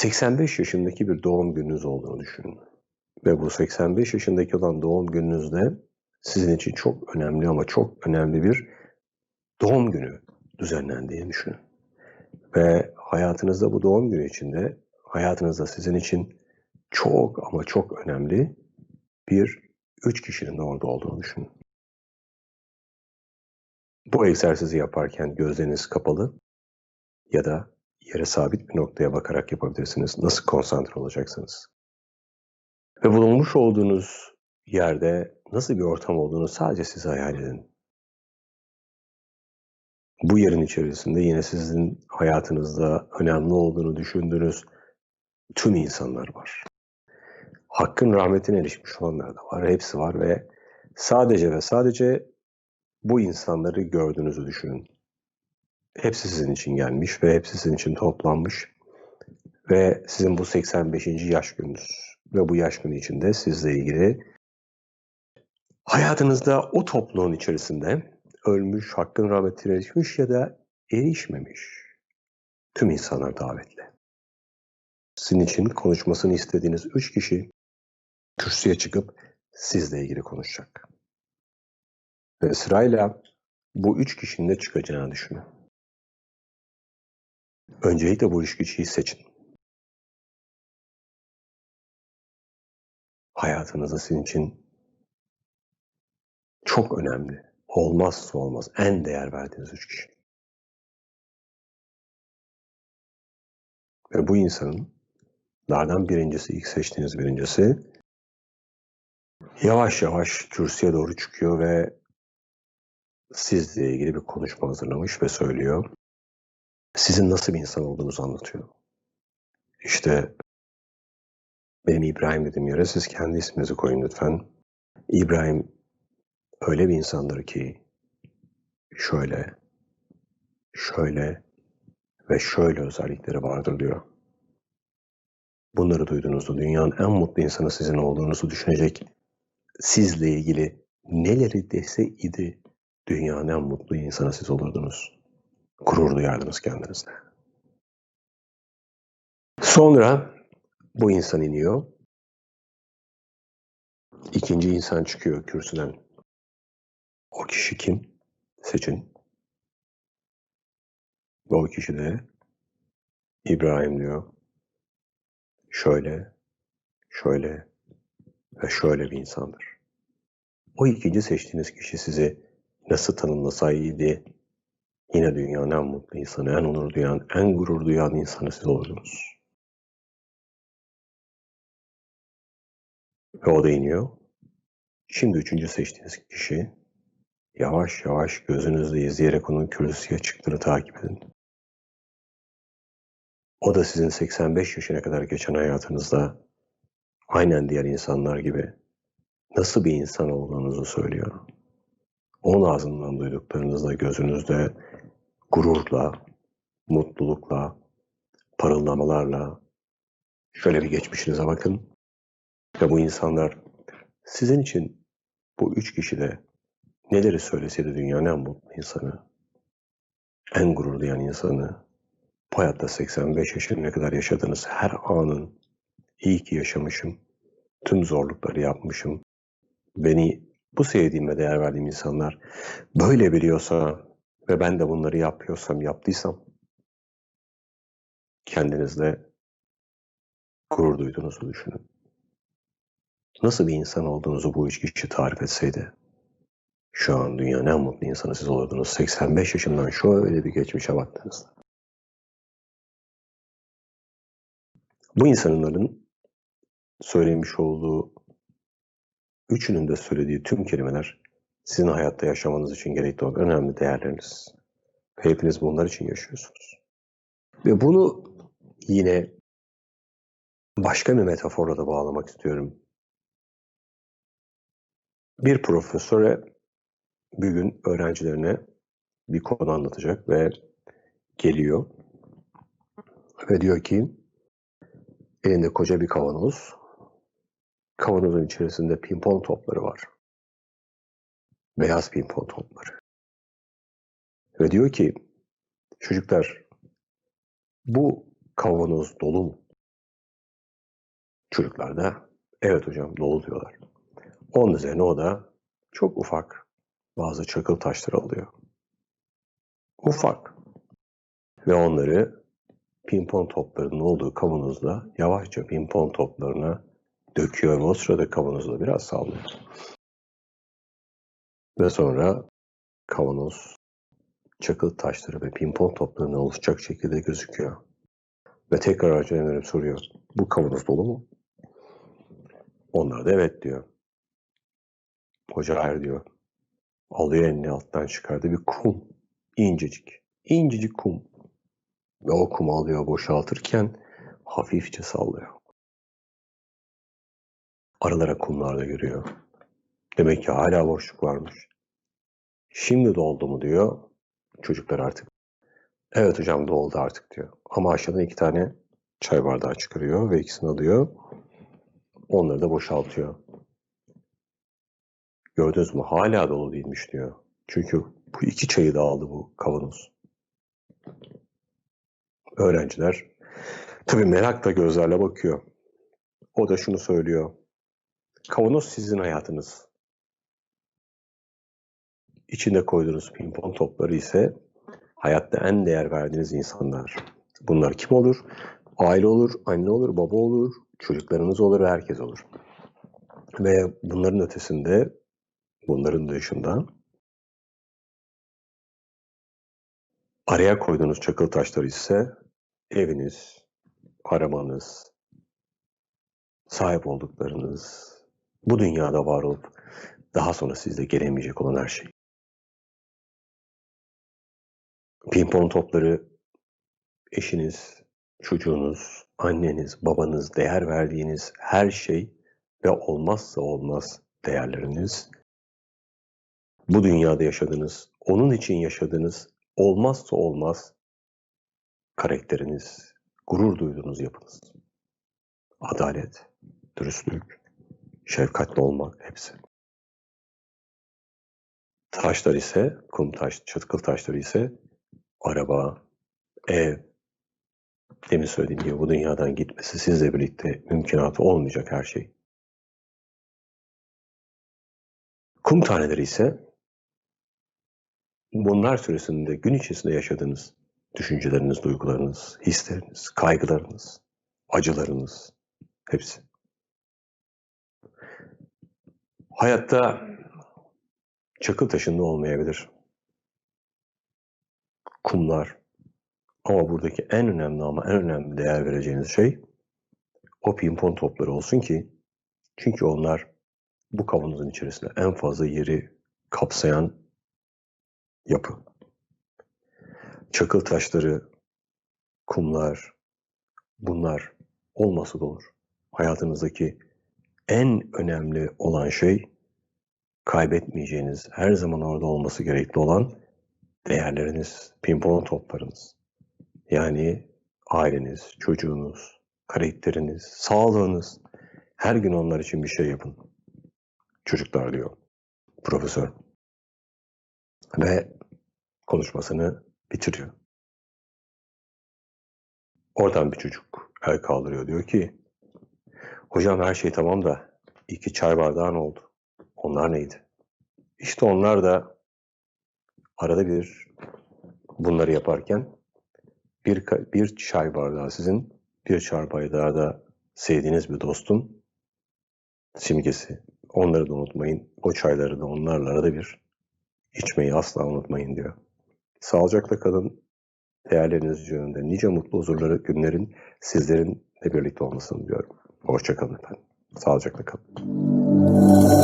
85 yaşındaki bir doğum gününüz olduğunu düşünün. Ve bu 85 yaşındaki olan doğum gününüzde sizin için çok önemli ama çok önemli bir doğum günü düzenlendiğini düşünün. Ve hayatınızda bu doğum günü içinde hayatınızda sizin için çok ama çok önemli bir üç kişinin orada olduğunu düşünün. Bu egzersizi yaparken gözleriniz kapalı ya da yere sabit bir noktaya bakarak yapabilirsiniz. Nasıl konsantre olacaksınız? Ve bulunmuş olduğunuz yerde nasıl bir ortam olduğunu sadece siz hayal edin. Bu yerin içerisinde yine sizin hayatınızda önemli olduğunu düşündüğünüz tüm insanlar var. Hakkın rahmetine erişmiş olanlar da var. Hepsi var ve sadece ve sadece bu insanları gördüğünüzü düşünün. Hepsi sizin için gelmiş ve hepsi sizin için toplanmış. Ve sizin bu 85. yaş gününüz. Ve bu yaş günü içinde sizle ilgili hayatınızda o topluluğun içerisinde ölmüş, hakkın rahmetine erişmiş ya da erişmemiş tüm insanlar davetli. Sizin için konuşmasını istediğiniz üç kişi kürsüye çıkıp sizle ilgili konuşacak. Ve sırayla bu üç kişinin de çıkacağını düşünün. Öncelikle bu üç kişiyi seçin. Hayatınızda sizin için çok önemli, olmazsa olmaz, en değer verdiğiniz üç kişi. Ve bu insanın lardan birincisi, ilk seçtiğiniz birincisi yavaş yavaş kürsüye doğru çıkıyor ve sizle ilgili bir konuşma hazırlamış ve söylüyor. Sizin nasıl bir insan olduğunuzu anlatıyor. İşte benim İbrahim dediğim yere siz kendi isminizi koyun lütfen. İbrahim öyle bir insandır ki şöyle, şöyle ve şöyle özellikleri vardır diyor. Bunları duyduğunuzda dünyanın en mutlu insanı sizin olduğunuzu düşünecek sizle ilgili neleri dese idi dünyanın en mutlu insanı siz olurdunuz. Gurur duyardınız kendinizle. Sonra bu insan iniyor. İkinci insan çıkıyor kürsüden. O kişi kim? Seçin. Ve o kişi de İbrahim diyor. Şöyle, şöyle ve şöyle bir insandır. O ikinci seçtiğiniz kişi sizi nasıl tanımlasaydı yine dünyanın en mutlu insanı, en onur duyan, en gurur duyan insanı siz olurdunuz. Ve o da iniyor. Şimdi üçüncü seçtiğiniz kişi yavaş yavaş gözünüzle izleyerek onun kürsüye çıktığını takip edin. O da sizin 85 yaşına kadar geçen hayatınızda aynen diğer insanlar gibi nasıl bir insan olduğunuzu söylüyor. Onun ağzından duyduklarınızla gözünüzde gururla, mutlulukla, parıldamalarla şöyle bir geçmişinize bakın. Ve bu insanlar sizin için bu üç kişi de neleri söyleseydi dünyanın en mutlu insanı, en gurur duyan insanı, bu hayatta 85 yaşına kadar yaşadığınız her anın iyi ki yaşamışım, tüm zorlukları yapmışım, beni bu sevdiğim ve değer verdiğim insanlar böyle biliyorsa ve ben de bunları yapıyorsam, yaptıysam kendinizde gurur duyduğunuzu düşünün. Nasıl bir insan olduğunuzu bu üç kişi tarif etseydi, şu an dünyanın en mutlu insanı siz olurdunuz. 85 yaşından şöyle bir geçmişe baktığınızda. Bu insanların söylemiş olduğu Üçünün de söylediği tüm kelimeler sizin hayatta yaşamanız için gerekli olan önemli değerleriniz. Ve hepiniz bunlar için yaşıyorsunuz. Ve bunu yine başka bir metaforla da bağlamak istiyorum. Bir profesöre bir gün öğrencilerine bir konu anlatacak ve geliyor ve diyor ki elinde koca bir kavanoz Kavanozun içerisinde pimpon topları var. Beyaz pimpon topları. Ve diyor ki çocuklar bu kavanoz dolu mu? Çocuklar da evet hocam dolu diyorlar. Onun üzerine o da çok ufak bazı çakıl taşları alıyor. Ufak. Ve onları pimpon toplarının olduğu kavanozda yavaşça pimpon toplarına döküyor ve o sırada kavanozda biraz sallıyor. Ve sonra kavanoz çakıl taşları ve pimpon toplarından oluşacak şekilde gözüküyor. Ve tekrar hocaya dönüp soruyor. Bu kavanoz dolu mu? Onlar da evet diyor. Hoca hayır diyor. Alıyor elini alttan çıkardı bir kum. İncecik. İncecik kum. Ve o kumu alıyor boşaltırken hafifçe sallıyor. Aralara kumlar da görüyor. Demek ki hala boşluk varmış. Şimdi doldu mu diyor. Çocuklar artık. Evet hocam doldu artık diyor. Ama aşağıdan iki tane çay bardağı çıkarıyor ve ikisini alıyor. Onları da boşaltıyor. Gördünüz mü? Hala dolu değilmiş diyor. Çünkü bu iki çayı da aldı bu kavanoz. Öğrenciler tabii merakla gözlerle bakıyor. O da şunu söylüyor. Kavanoz sizin hayatınız. İçinde koyduğunuz pimpon topları ise hayatta en değer verdiğiniz insanlar. Bunlar kim olur? Aile olur, anne olur, baba olur, çocuklarınız olur, herkes olur. Ve bunların ötesinde, bunların dışında araya koyduğunuz çakıl taşları ise eviniz, arabanız, sahip olduklarınız, bu dünyada var olup daha sonra sizde gelemeyecek olan her şey. Pimpon topları eşiniz, çocuğunuz, anneniz, babanız, değer verdiğiniz her şey ve olmazsa olmaz değerleriniz. Bu dünyada yaşadığınız, onun için yaşadığınız olmazsa olmaz karakteriniz, gurur duyduğunuz yapınız. Adalet, dürüstlük, şefkatli olmak hepsi. Taşlar ise, kum taş, çatkıl taşları ise araba, ev, demin söylediğim gibi bu dünyadan gitmesi sizle birlikte mümkünatı olmayacak her şey. Kum taneleri ise bunlar süresinde gün içerisinde yaşadığınız düşünceleriniz, duygularınız, hisleriniz, kaygılarınız, acılarınız hepsi. Hayatta çakıl taşında olmayabilir. Kumlar. Ama buradaki en önemli ama en önemli değer vereceğiniz şey o pimpon topları olsun ki çünkü onlar bu kavanozun içerisinde en fazla yeri kapsayan yapı. Çakıl taşları, kumlar, bunlar olmasa da olur. Hayatınızdaki en önemli olan şey kaybetmeyeceğiniz, her zaman orada olması gerekli olan değerleriniz, pimpon toplarınız. Yani aileniz, çocuğunuz, karakteriniz, sağlığınız. Her gün onlar için bir şey yapın. Çocuklar diyor profesör. Ve konuşmasını bitiriyor. Oradan bir çocuk el kaldırıyor. Diyor ki, hocam her şey tamam da iki çay bardağın oldu. Onlar neydi? İşte onlar da arada bir bunları yaparken bir, bir çay bardağı sizin, bir çay bardağı da sevdiğiniz bir dostun simgesi. Onları da unutmayın. O çayları da onlarla arada bir içmeyi asla unutmayın diyor. Sağlıcakla kalın. Değerleriniz yönünde nice mutlu huzurları günlerin sizlerin de birlikte olmasını diyorum. Hoşçakalın efendim. Sağlıcakla kalın.